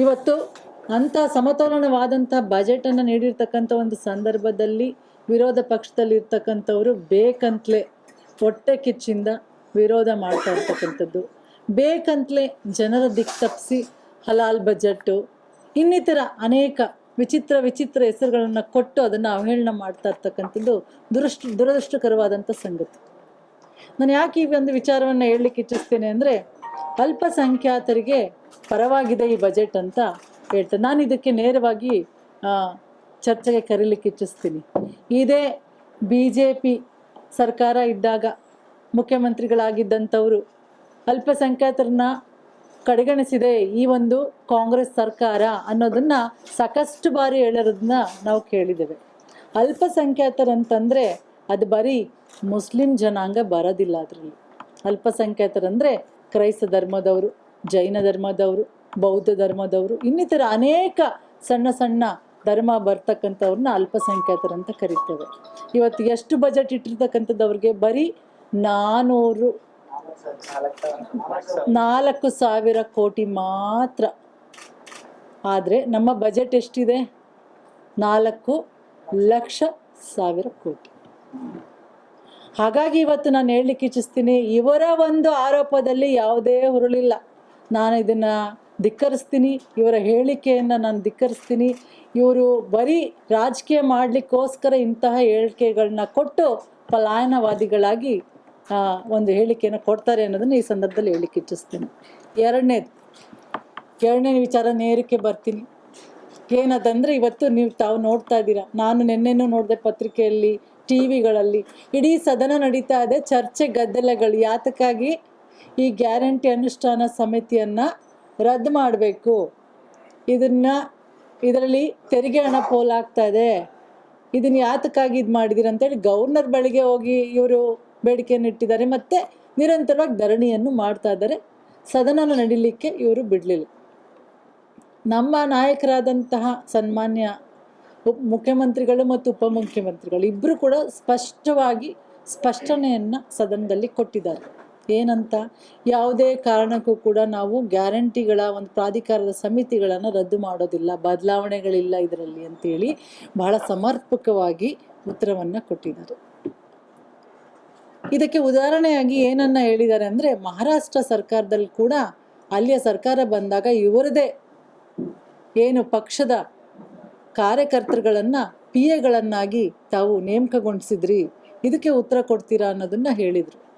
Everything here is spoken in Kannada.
ಇವತ್ತು ಅಂಥ ಸಮತೋಲನವಾದಂಥ ಬಜೆಟನ್ನು ನೀಡಿರ್ತಕ್ಕಂಥ ಒಂದು ಸಂದರ್ಭದಲ್ಲಿ ವಿರೋಧ ಪಕ್ಷದಲ್ಲಿ ಇರ್ತಕ್ಕಂಥವರು ಬೇಕಂತಲೇ ಹೊಟ್ಟೆ ಕಿಚ್ಚಿಂದ ವಿರೋಧ ಮಾಡ್ತಾ ಇರ್ತಕ್ಕಂಥದ್ದು. ಬೇಕಂತಲೇ ಜನರ ದಿಕ್ಕು ತಪ್ಪಿಸಿ ಹಲಾಲ್ ಬಜೆಟ್ಟು ಇನ್ನಿತರ ಅನೇಕ ವಿಚಿತ್ರ ವಿಚಿತ್ರ ಹೆಸರುಗಳನ್ನು ಕೊಟ್ಟು ಅದನ್ನು ಅವಹೇಳನ ಮಾಡ್ತಾ ಇರ್ತಕ್ಕಂಥದ್ದು ದುರಷ್ಟು, ದುರದೃಷ್ಟಕರವಾದಂಥ ಸಂಗತಿ. ನಾನು ಯಾಕೆ ಈ ಒಂದು ವಿಚಾರವನ್ನು ಹೇಳಲಿಕ್ಕೆ ಇಚ್ಛಿಸ್ತೇನೆ ಅಂದರೆ ಅಲ್ಪಸಂಖ್ಯಾತರಿಗೆ ಪರವಾಗಿದೆ ಈ ಬಜೆಟ್ ಅಂತ ಹೇಳ್ತಾರೆ ನಾನು ಇದಕ್ಕೆ ನೇರವಾಗಿ ಚರ್ಚೆಗೆ ಕರೀಲಿಕ್ಕೆ ಇಚ್ಛಿಸ್ತೀನಿ. ಇದೇ ಬಿ ಜೆ ಪಿ ಸರ್ಕಾರ ಇದ್ದಾಗ ಮುಖ್ಯಮಂತ್ರಿಗಳಾಗಿದ್ದಂಥವರು ಅಲ್ಪಸಂಖ್ಯಾತರನ್ನ ಕಡೆಗಣಿಸಿದೆ ಈ ಒಂದು ಕಾಂಗ್ರೆಸ್ ಸರ್ಕಾರ ಅನ್ನೋದನ್ನ ಸಾಕಷ್ಟು ಬಾರಿ ಹೇಳಿರೋದನ್ನ ನಾವು ಕೇಳಿದ್ದೇವೆ. ಅಲ್ಪಸಂಖ್ಯಾತರಂತಂದ್ರೆ ಅದು ಬರೀ ಮುಸ್ಲಿಂ ಜನಾಂಗ ಬರೋದಿಲ್ಲ ಅದರಲ್ಲಿ. ಅಲ್ಪಸಂಖ್ಯಾತರಂದ್ರೆ ಕ್ರೈಸ್ತ ಧರ್ಮದವರು, ಜೈನ ಧರ್ಮದವರು, ಬೌದ್ಧ ಧರ್ಮದವರು, ಇನ್ನಿತರ ಅನೇಕ ಸಣ್ಣ ಸಣ್ಣ ಧರ್ಮ ಬರ್ತಕ್ಕಂಥವ್ರನ್ನ ಅಲ್ಪಸಂಖ್ಯಾತರಂತ ಕರಿತೇವೆ. ಇವತ್ತು ಎಷ್ಟು ಬಜೆಟ್ ಇಟ್ಟಿರ್ತಕ್ಕಂಥದ್ದು ಅವ್ರಿಗೆ? ಬರೀ ನಾನೂರು ನಾಲ್ಕು ಸಾವಿರ ಕೋಟಿ ಮಾತ್ರ. ಆದರೆ ನಮ್ಮ ಬಜೆಟ್ ಎಷ್ಟಿದೆ? ನಾಲ್ಕು ಲಕ್ಷ ಸಾವಿರ ಕೋಟಿ. ಹಾಗಾಗಿ ಇವತ್ತು ನಾನು ಹೇಳಲಿಕ್ಕೆ ಇಚ್ಛಿಸ್ತೀನಿ, ಇವರ ಒಂದು ಆರೋಪದಲ್ಲಿ ಯಾವುದೇ ಹುರುಳಿಲ್ಲ. ನಾನು ಇದನ್ನು ಧಿಕ್ಕರಿಸ್ತೀನಿ, ಇವರ ಹೇಳಿಕೆಯನ್ನು ನಾನು ಧಿಕ್ಕರಿಸ್ತೀನಿ. ಇವರು ಬರೀ ರಾಜಕೀಯ ಮಾಡಲಿಕ್ಕೋಸ್ಕರ ಇಂತಹ ಹೇಳಿಕೆಗಳನ್ನ ಕೊಟ್ಟು ಪಲಾಯನವಾದಿಗಳಾಗಿ ಒಂದು ಹೇಳಿಕೆಯನ್ನು ಕೊಡ್ತಾರೆ ಅನ್ನೋದನ್ನು ಈ ಸಂದರ್ಭದಲ್ಲಿ ಹೇಳಲಿಕ್ಕೆ ಇಚ್ಛಿಸ್ತೀನಿ. ಎರಡನೇದು, ಎರಡನೇ ವಿಚಾರ ನೇರಕ್ಕೆ ಬರ್ತೀನಿ. ಏನದಂದರೆ ಇವತ್ತು ನೀವು ತಾವು ನೋಡ್ತಾ ಇದ್ದೀರಾ, ನಾನು ನಿನ್ನೆನೂ ನೋಡಿದೆ ಪತ್ರಿಕೆಯಲ್ಲಿ ಟಿ ವಿಗಳಲ್ಲಿ ಇಡೀ ಸದನ ನಡೀತಾ ಇದೆ. ಚರ್ಚೆ ಗದ್ದಲಗಳು. ಯಾತಕ್ಕಾಗಿ? ಈ ಗ್ಯಾರಂಟಿ ಅನುಷ್ಠಾನ ಸಮಿತಿಯನ್ನು ರದ್ದು ಮಾಡಬೇಕು. ಇದನ್ನು, ಇದರಲ್ಲಿ ತೆರಿಗೆ ಹಣ ಪೋಲಾಗ್ತಾ ಇದೆ. ಇದನ್ನು ಯಾತಕ್ಕಾಗಿ ಇದು ಮಾಡಿದಿರಿ ಅಂತೇಳಿ ಗವರ್ನರ್ ಬಳಿಗೆ ಹೋಗಿ ಇವರು ಬೇಡಿಕೆಯನ್ನು ಇಟ್ಟಿದ್ದಾರೆ. ಮತ್ತು ನಿರಂತರವಾಗಿ ಧರಣಿಯನ್ನು ಮಾಡ್ತಾ ಇದ್ದಾರೆ. ಸದನ ನಡೀಲಿಕ್ಕೆ ಇವರು ಬಿಡಲಿಲ್ಲ. ನಮ್ಮ ನಾಯಕರಾದಂತಹ ಸನ್ಮಾನ್ಯ ಮುಖ್ಯಮಂತ್ರಿಗಳು ಮತ್ತು ಉಪಮುಖ್ಯಮಂತ್ರಿಗಳು ಇಬ್ಬರು ಕೂಡ ಸ್ಪಷ್ಟವಾಗಿ ಸ್ಪಷ್ಟನೆಯನ್ನು ಸದನದಲ್ಲಿ ಕೊಟ್ಟಿದ್ದಾರೆ. ಏನಂತ? ಯಾವುದೇ ಕಾರಣಕ್ಕೂ ಕೂಡ ನಾವು ಗ್ಯಾರಂಟಿಗಳ ಒಂದು ಪ್ರಾಧಿಕಾರದ ಸಮಿತಿಗಳನ್ನು ರದ್ದು ಮಾಡೋದಿಲ್ಲ, ಬದಲಾವಣೆಗಳಿಲ್ಲ ಇದರಲ್ಲಿ ಅಂತೇಳಿ ಬಹಳ ಸಮರ್ಪಕವಾಗಿ ಉತ್ತರವನ್ನು ಕೊಟ್ಟಿದ್ದಾರೆ. ಇದಕ್ಕೆ ಉದಾಹರಣೆಯಾಗಿ ಏನನ್ನ ಹೇಳಿದ್ದಾರೆ ಅಂದರೆ ಮಹಾರಾಷ್ಟ್ರ ಸರ್ಕಾರದಲ್ಲಿ ಕೂಡ ಅಲ್ಲಿಯ ಸರ್ಕಾರ ಬಂದಾಗ ಇವರದೇ ಏನು ಪಕ್ಷದ ಕಾರ್ಯಕರ್ತರುಗಳನ್ನು ಪಿ ಎಗಳನ್ನಾಗಿ ತಾವು ನೇಮಕಗೊಳಿಸಿದ್ರಿ ಇದಕ್ಕೆ ಉತ್ತರ ಕೊಡ್ತೀರಾ ಅನ್ನೋದನ್ನ ಹೇಳಿದರು.